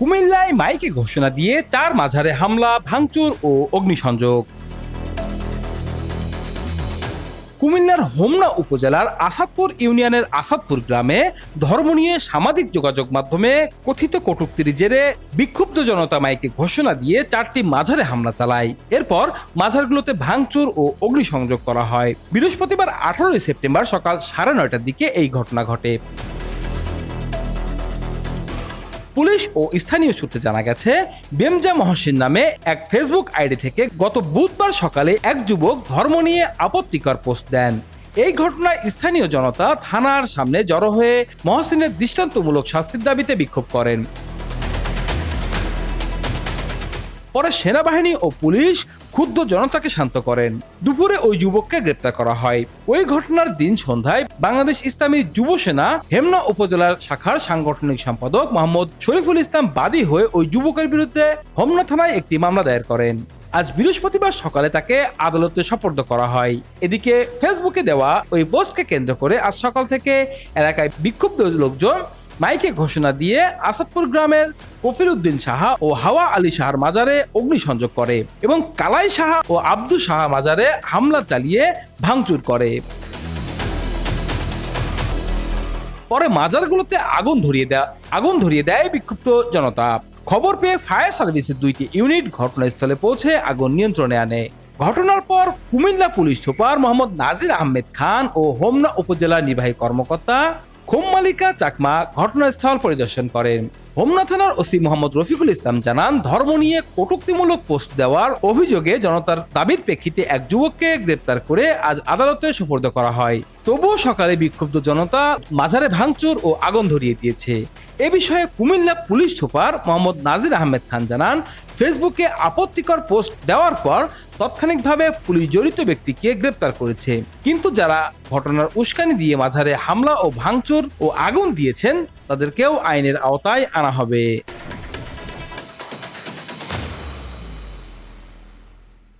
কুমিল্লায় মাইকে ঘোষণা দিয়ে চার মাঝারে হামলা, ভাঙচুর ও অগ্নিসংযোগ। কুমিল্লার হোমনা উপজেলার আসাদপুর ইউনিয়নের আসাদপুর গ্রামে ধর্ম নিয়ে সামাজিক যোগাযোগ মাধ্যমে কথিত কটূক্তির জেরে বিক্ষুব্ধ জনতা মাইকে ঘোষণা দিয়ে চারটি মাঝারে হামলা চালায়। এরপর মাঝারগুলোতে ভাঙচুর ও অগ্নিসংযোগ করা হয়। বৃহস্পতিবার আঠারোই সেপ্টেম্বর সকাল সাড়ে নয়টার দিকে এই ঘটনা ঘটে। পুলিশ ও স্থানীয় সূত্রে জানা গেছে, বেমজা মহসিন নামে এক ফেসবুক আইডি থেকে গত বুধবার সকালে এক যুবক ধর্ম নিয়ে আপত্তিকর পোস্ট দেন। এই ঘটনায় স্থানীয় জনতা থানার সামনে জড়ো হয়ে মহসিনের দৃষ্টান্তমূলক শাস্তির দাবিতে বিক্ষোভ করেন। পরে সেনাবাহিনী ও পুলিশ ক্ষুব্ধ জনতাকে শান্ত করেন। দুপুরে ওই যুবককে গ্রেপ্তার করা হয়। ওই ঘটনার দিন সন্ধ্যায় বাংলাদেশ ইসলামী যুব সেনা হেমনা উপজেলার শাখার সাংগঠনিক সম্পাদক মোহাম্মদ শরীফুল ইসলাম বাদী হয়ে ওই যুবকের বিরুদ্ধে হোমনা থানায় একটি মামলা দায়ের করেন। আজ বৃহস্পতিবার সকালে তাকে আদালতে সোপর্দ করা হয়। এদিকে ফেসবুকে দেওয়া ওই পোস্টকে কেন্দ্র করে আজ সকাল থেকে এলাকায় বিক্ষুব্ধ লোকজন মাইকে ঘোষণা দিয়ে আসাদপুর গ্রামের কফির উদ্দিন সাহা ও হাওয়া আলী সাহার মাজারে অগ্নিসংযোগ করে এবং কালাই সাহা ও আব্দুল সাহা মাজারে হামলা চালিয়ে ভাঙচুর করে। পরে মাজারগুলোতে আগুন ধরিয়ে দেয় আগুন ধরিয়ে দেয় বিক্ষুব্ধ জনতা। খবর পেয়ে ফায়ার সার্ভিসের দুইটি ইউনিট ঘটনাস্থলে পৌঁছে আগুন নিয়ন্ত্রণে আনে। ঘটনার পর কুমিল্লা পুলিশ সুপার মোহাম্মদ নাজির আহমেদ খান ও হোমনা উপজেলা নির্বাহী কর্মকর্তা খোম মালিকা চাকমা ঘটনাস্থল পরিদর্শন করেন। হোমনা থানার ওসি মোহাম্মদ রফিকুল ইসলাম জানান, ধর্ম নিয়ে কটুক্তিমূলক পোস্ট দেওয়ার অভিযোগে জনতার দাবির প্রেক্ষিতে এক যুবককে গ্রেপ্তার করে আজ আদালতে সুপর্দ করা হয়। তবুও সকালে বিক্ষুব্ধ জনতা মাঝারে ভাঙচুর ও আগুন ধরিয়ে দিয়েছে। এ বিষয়ে কুমিল্লা পুলিশ সুপার মোহাম্মদ নাজির আহমেদ খান জানান, ফেসবুকে আপত্তিকর পোস্ট দেওয়ার পর তাৎক্ষণিকভাবে পুলিশ জড়িত ব্যক্তিকে গ্রেপ্তার করেছে। কিন্তু যারা ঘটনার উস্কানি দিয়ে মাঝারে হামলা ও ভাঙচুর ও আগুন দিয়েছেন, তাদেরকেও আইনের আওতায় আনা হবে।